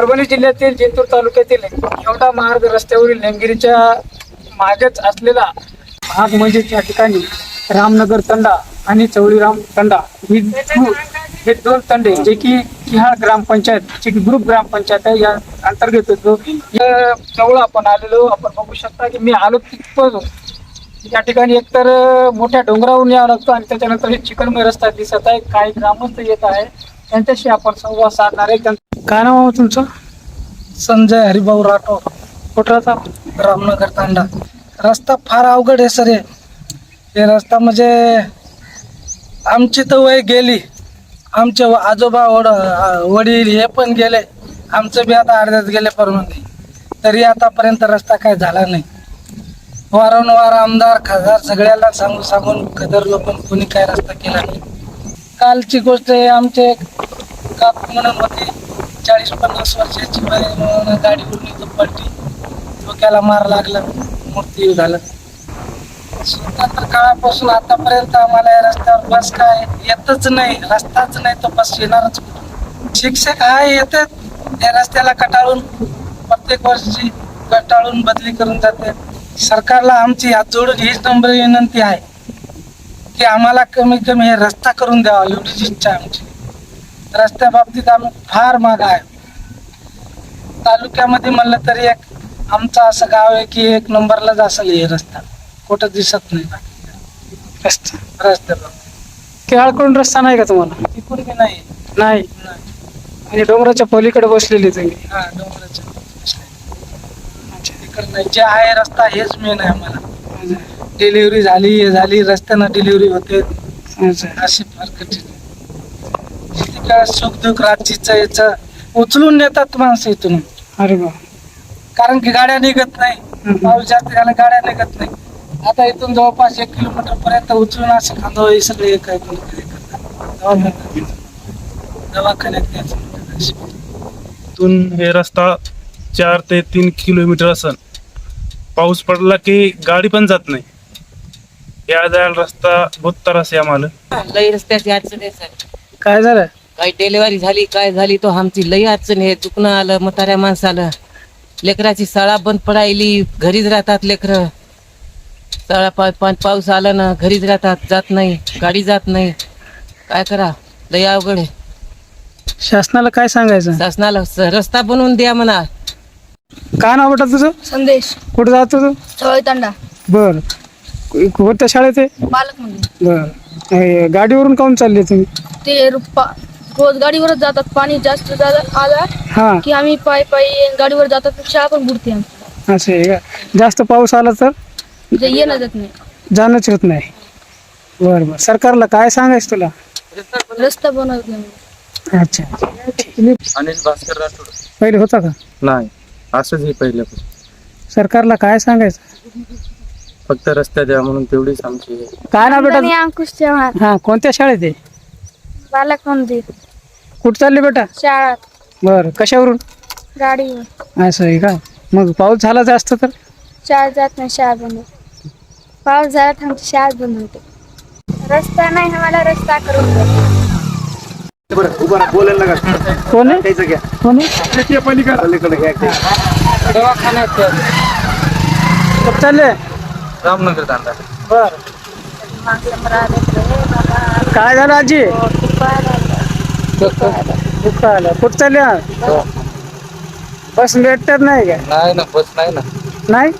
परभणी जिल्ह्यातील जिंतूर तालुक्यातील एवढा मार्ग रस्त्यावरील नेमगिरीच्या मागेच असलेला भाग म्हणजे त्या ठिकाणी रामनगर तंडा आणि चवळीराम तंडा. ही हे दोन तंडे जे की किहाळ ग्रामपंचायत जी की ग्रुप ग्रामपंचायत आहे या अंतर्गत येतो. या जवळ आपण आलेलो आपण बघू शकता की मी आलो तिथपर्यंत. या ठिकाणी एकतर मोठ्या डोंगरावरून यावं लागतो आणि त्याच्यानंतर हे चिकनमय रस्ता दिसत आहे. काही ग्रामस्थ येत आहे त्यांच्याशी आपण संवाद साधणार आहे. काय नाव आहे तुमचं? संजय हरिभाऊ राठोड. कुठं? राहता रामनगर तांडा. रस्ता फार अवघड आहे सर हे. रस्ता म्हणजे आमची तर वय गेली. आमचे आजोबा वड वडील हे पण गेले. आमचं बी आता अर्ध्यात गेले परमनंत तरी आतापर्यंत रस्ता काय झाला नाही. वारंवार आमदार खासदार सगळ्याला सांगून सांगून खदरलो पण कोणी काय रस्ता केला नाही. कालची गोष्ट आहे आमचे काकू म्हणून होती चाळीस पन्नास वर्षाची गाडी म्हणून गाडीवरून इथं पलटी. डोक्याला मार लागला मृत्यू झाला. स्वतंत्र काळापासून आतापर्यंत आम्हाला या रस्त्यावर बस काय येतच नाही रस्ताच नाही तर बस येणारच शिक्षक हा येतात. या रस्त्याला कटाळून प्रत्येक वर्षी कटाळून बदली करून जाते सरकारला आमची हात जोडून हीच नंबर विनंती आहे की आम्हाला कमी कमी हे रस्ता करून द्यावा एवढीच इच्छा आमची. रस्त्या बाबतीत आम्ही फार माग आहे. तालुक्यामध्ये म्हणलं तरी एक आमचं असं गाव आहे की एक नंबरलाच असेल हे रस्ता. कुठं दिसत नाही रस्ता रस्त्याला केळकडून रस्ता नाही का तुम्हाला? तिकडे बी नाही. नाही. नाही. आणि डोंगराच्या पलीकडे बसलेली तुम्ही. हा डोंगराच्या तिकडे नाही. जे आहे रस्ता हेच मेन आहे आम्हाला. डिलिव्हरी झाली हे झाली रस्त्यानं डिलिव्हरी होते. अच्छा. अशी फार कठीण आहे. काय सुख दुःख रात्रीचं याचं उचलून नेतात माणसं इथून. अरे बा कारण की गाड्या निघत नाही. पाऊस जास्त झाला गाड्या निघत नाही. आता इथून जवळपास एक किलोमीटर पर्यंत उचलून असे खांदो हे सगळे करतात. दवाखान्यात. इथून हे रस्ता चार ते तीन किलोमीटर असन. पाऊस पडला की गाडी पण जात नाही. या जायला रस्ता बहुत त्रास आहे आम्हाला. लई रस्त्याची अडचण आहे सर काय झालं? काही डिलिव्हरी झाली काय झाली तो आमची लई अडचण आहे. दुखणं आलं म्हाताऱ्या माणसाला. लेकराची शाळा बंद पडायली घरीच राहतात लेकरं. शाळा पा पा- पाऊस आला ना घरीच राहतात जात नाही गाडी जात नाही. काय करा लई अवघड आहे. शासनाला काय सांगायचं? शासनाला स- रस्ता बनवून द्या म्हणा. काय नाव बेटा तुझं? संदेश. कुठं जातो तू चवळतांडा बर. कोणत्या शाळेत आहे? पालक म्हणजे बर. हे गाडीवरून काऊन चालले तुम्ही? ते रुपा रोज गाडीवरच जातात पाणी जास्त झालं आला हा. की आम्ही पायी पायी गाडीवर जातात शाळा पण बुडते आमची. असं आहे का? जास्त पाऊस आला तर? म्हणजे येणं जात नाही. जाणंच होत नाही. बर बर. सरकारला काय सांगायचं तुला? रस्ता बनवत नाही. अच्छा. अनिल भास्कर राठोड. पहिले होता का? नाही. असंच हे पहिल्यापासून. सरकारला काय सांगायचं? फक्त रस्त्या द्या म्हणून तेवढीच आमची काय ना बेटा? अंकुश चव्हाण. हा कोणत्या शाळेत आहे? पालक मंदिर कुठं चालले बेटा? शाळा बर कशावरून? गाडीवर असं आहे का? मग पाऊस झाला जास्त तर? शाळा जात नाही शाळा बंद होते. पाऊस झाला तर आमची शाळा बंद होते. रस्ता नाही आम्हाला रस्ता करून द्या. कोण आहे? कोण आहे? दवाखान्यात कुठं चालले? रामनगर तांडा बर. काय झालं आजी? दुःख आलं कुठं चालले आहात? बस भेटतात नाही का? नाही ना बस नाही ना. नाही?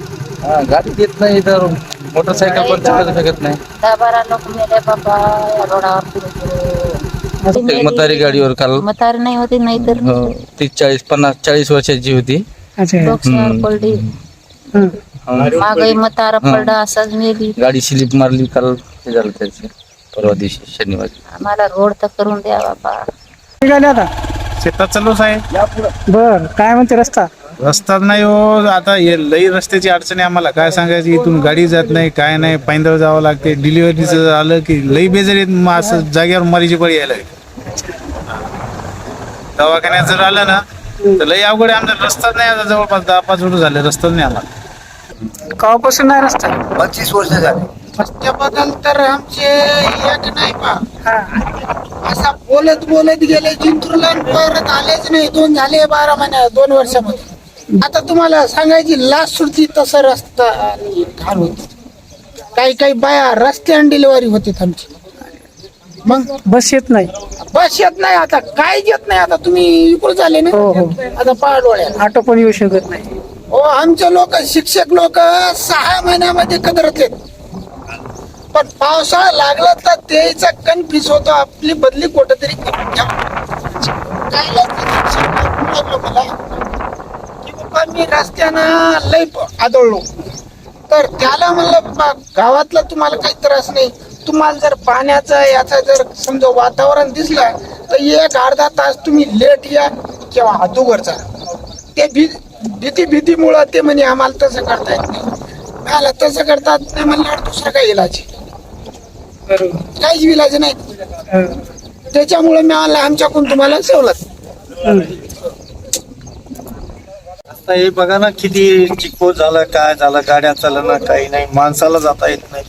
हा, गाडी येत नाही इथं मोटरसायकल पण चालू शकत नाही. म्हातारी गाडीवर काल. म्हातारी नाही होती नाही तर हो, तीस चाळीस पन्नास चाळीस वर्षाची होती. अच्छा. डोक्यावर पडली. हं. मागे म्हातारा पडला असाच मेली गाडी स्लिप मारली काल हे झालं त्याचे. परवा दिवशी शनिवारी. आम्हाला रोड तर करून द्या बाबा. निघाले आता? शेतात चालूच आहे. बर काय म्हणते रस्ता? रस्ता नाही हो आता हे लई रस्त्याची अडचण आहे आम्हाला. काय सांगायची इथून गाडी जात नाही काय नाही पायंदळ जावं लागते. डिलिव्हरीचं आलं की लई बेजार येत मग असं जागेवर मारीची पडी यायला लागली. दवाखान्यात जर आलं ना तर लई अवघड आहे. आमचा रस्ताच नाही आता जवळपास दहा पाच वर्ष झाले रस्ताच नाही आम्हाला. कवापासून नाही रस्ता? रस्त्याबद्दल तर आमचे एक नाही पा असा बोलत बोलत गेले जिंतूरला आणि परत आलेच नाही. दोन झाले बारा महिन्या दोन वर्षामध्ये. आता तुम्हाला सांगायची लास्ट सुरती तसं रस्ता आणि घाण होती. काही काही बाया रस्त्याने डिलिव्हरी होती आमची. मग? बस येत नाही. बस येत नाही आता. काय येत नाही आता? तुम्ही इकडे झाले ना? हो, हो. आता पहाड डोळ्याला. ऑटो पण येऊ शकत नाही. हो आमचे लोक शिक्षक लोक सहा महिन्यामध्ये कदरतले पण पावसाळा लागला तर त्याचा कन्फ्युज होतो आपली बदली कुठेतरी तरी काय लागलं मला. की बाबा मी रस्त्यानं लय आदळलो. तर त्याला म्हणलं गावातला तुम्हाला काही त्रास नाही. तुम्हाला जर पाण्याचा याचा जर समजा वातावरण दिसलं तर एक अर्धा तास तुम्ही लेट या किंवा अदुगरचा ते भी भीती भीतीमुळं ते म्हणे आम्हाला तसं करता येत नाही. मला तसं करता नाही म्हणल्यावर दुसरं काही इलाज आहे. काहीच इलाज नाही. त्याच्यामुळे मी आला आमच्याकडून तुम्हाला सवलत. हं. आता हे बघा ना किती चिकपो झालं काय झालं गाड्या चालना काही नाही माणसाला जाता येत नाही.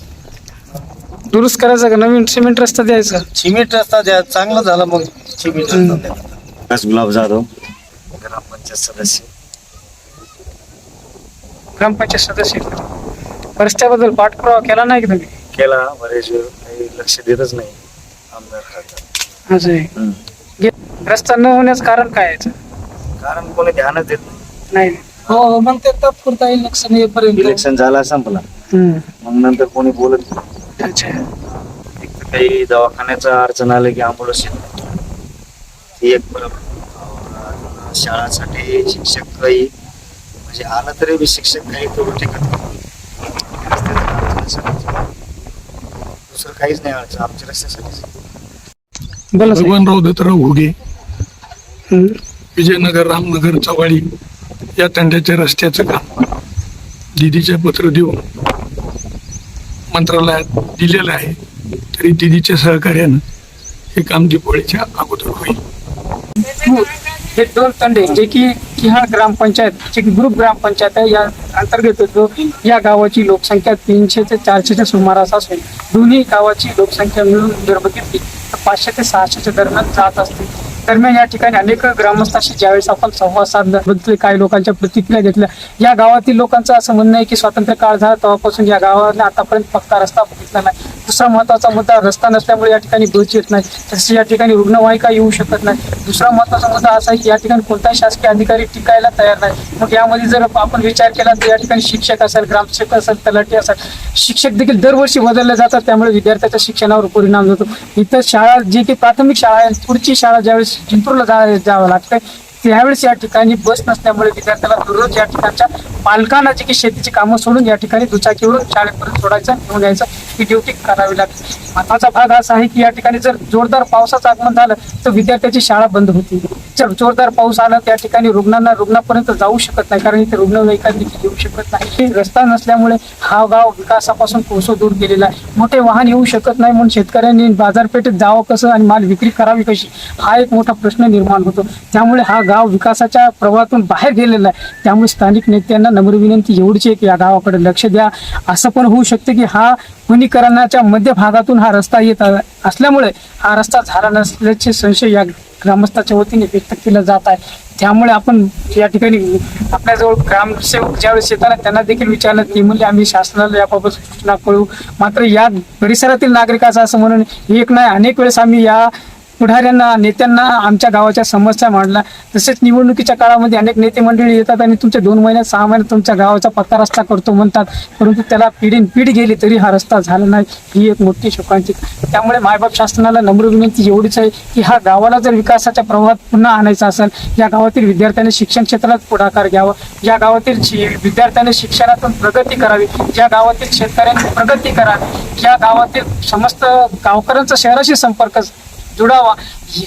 दुरुस्त करायचं का? नवीन सिमेंट रस्ता द्यायचा? सिमेंट रस्ता द्या चांगला झाला मग सिमेंट रस्ता द्या. विकास गुलाब जाधव. ग्रामपंचायत सदस्य. ग्रामपंचायत सदस्य. रस्त्याबद्दल पाठपुरावा केला नाही की तुम्ही? केला बरेच वेळ. लक्ष देतच नाही आमदार खासदार असं आहे. हम्म. गे- रस्ता न होण्याचं कारण काय आहे याचं? कारण कोणी ध्यानच देत नाही नाही हो मग ते तात्पुरता इलेक्शन येईपर्यंत इलेक्शन झाला संपला हं. मग नंतर कोणी बोलत नाही अच्छा एक तर काही दवाखान्याचं अडचण आलं की आंबोलन्स येत नाही. ती एक अजून शाळांसाठी शिक्षक काही म्हणजे आलं तरी बी शिक्षक काही करू टिकत नाही रस्त्याचं. दुसरं काहीच नाही अडचण आमच्या रस्त्यासाठीच बोला साहेब. भगवानराव दत्तराव घुगे हं. विजयनगर रामनगर चव्हाळी या तंड्याच्या रस्त्याचं काम दिदीचे पत्र देऊन मंत्रालयात दिलेलं आहे तरी दिदीच्या सहकार्यानं हे काम दिपोळीच्या अगोदर होईल हे दोन तंडे जे की हा ग्रामपंचायत जे ग्रुप ग्रामपंचायत आहे या अंतर्गत येतो. या गावाची लोकसंख्या तीनशे ते चारशेच्या सुमारास असून दोन्ही गावाची लोकसंख्या मिळून जर बघितली तर पाचशे ते सहाशेच्या दरम्यान जात असते. दरम्यान या ठिकाणी अनेक ग्रामस्थांशी ज्यावेळेस आपण संवाद साधल्याबद्दल काही लोकांच्या प्रतिक्रिया घेतल्या. या गावातील लोकांचं असं म्हणणं आहे की स्वातंत्र्य काळ झाला तेव्हापासून या गावाने आतापर्यंत पक्का रस्ता बघितला नाही. दुसरा महत्त्वाचा मुद्दा रस्ता नसल्यामुळे या ठिकाणी बस येत नाही. तसेच या ठिकाणी रुग्णवाहिका येऊ शकत नाही. दुसरा महत्त्वाचा मुद्दा असा आहे की या ठिकाणी कोणताही शासकीय अधिकारी टिकायला तयार नाही. मग यामध्ये जर आपण विचार केला तर या ठिकाणी शिक्षक असेल ग्रामसेवक असेल तलाठी असेल शिक्षक देखील दरवर्षी बदलले जातात. त्यामुळे विद्यार्थ्याच्या शिक्षणावर परिणाम होतो. इतर शाळा जी की प्राथमिक शाळा आहे पुढची शाळा ज्यावेळेस जिंतूरला जा जावं लागतं त्यावेळेस या ठिकाणी बस नसल्यामुळे विद्यार्थ्याला दररोज या ठिकाणच्या पालकांना जे की शेतीची कामं सोडून या ठिकाणी दुचाकीवरून शाळेपर्यंत सोडायचं घेऊन यायचं. ही ड्युटी करावी लागते महत्त्वाचा भाग असा आहे की या ठिकाणी जर जोरदार पावसाचं आगमन झालं तर विद्यार्थ्याची शाळा बंद होती. जर जोरदार पाऊस आला त्या ठिकाणी रुग्णांना रुग्णापर्यंत जाऊ शकत नाही कारण इथे रुग्णवाहिका देखील येऊ शकत नाही. रस्ता नसल्यामुळे हा गाव विकासापासून कोसो दूर गेलेला आहे. मोठे वाहन येऊ शकत नाही म्हणून शेतकऱ्यांनी बाजारपेठेत जावं कसं आणि माल विक्री करावी कशी हा एक मोठा प्रश्न निर्माण होतो. त्यामुळे हा गाव विकासाच्या प्रवाहातून बाहेर गेलेला आहे. त्यामुळे स्थानिक नेत्यांना नम्र विनंती एवढीच एक या गावाकडे लक्ष द्या. असं पण होऊ शकतं की हा वनीकरणाच्या मध्य भागातून हा रस्ता येत असल्यामुळे हा रस्ता झाला नसल्याचे संशय या ग्रामस्थाच्या वतीने व्यक्त केला जात आहे. त्यामुळे आपण या ठिकाणी आपल्याजवळ ग्रामसेवक ज्यावेळेस येतात त्यांना देखील विचारलं ते म्हणजे आम्ही शासनाला याबाबत सूचना कळू मात्र या परिसरातील नागरिकाचं असं म्हणून एक नाही. अनेक वेळेस आम्ही या पुढाऱ्यांना नेत्यांना आमच्या गावाच्या समस्या मांडल्या तसेच निवडणुकीच्या काळामध्ये अनेक नेते मंडळी येतात आणि तुमच्या दोन महिन्यात सहा महिन्यात तुमच्या गावाचा पक्का रस्ता करतो म्हणतात. परंतु त्याला पिढीन पिढी गेली तरी हा रस्ता झाला नाही. ही एक मोठी शोकांची त्यामुळे मायबाप शासनाला नम्र विनंती एवढीच आहे की हा गावाला जर विकासाच्या प्रवाहात पुन्हा आणायचा असेल या गावातील विद्यार्थ्यांनी शिक्षण क्षेत्रात पुढाकार घ्यावा. या गावातील शि- विद्यार्थ्यांनी शिक्षणातून प्रगती करावी. या गावातील शेतकऱ्यांनी प्रगती करावी. या गावातील समस्त गावकऱ्यांचा शहराशी संपर्क जुडावा.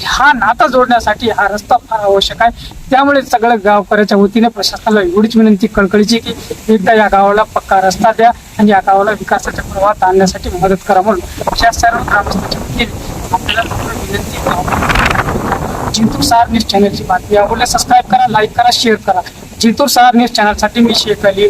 हा नाता जोडण्यासाठी हा रस्ता फार आवश्यक आहे. त्यामुळे सगळ्या गावकऱ्याच्या वतीने प्रशासनाला एवढीच विनंती कळकळीची की एकदा या गावाला पक्का रस्ता द्या आणि या गावाला विकासाच्या प्रवाहात आणण्यासाठी मदत करा म्हणून. अशा सर्व ग्रामस्थांच्या वतीने आपल्याला विनंती जिंतूर सार न्यूज चॅनलची बातमी आवडल्यास सबस्क्राईब करा लाईक करा शेअर करा. जिंतूर सार न्यूज चॅनलसाठी मी शेख अली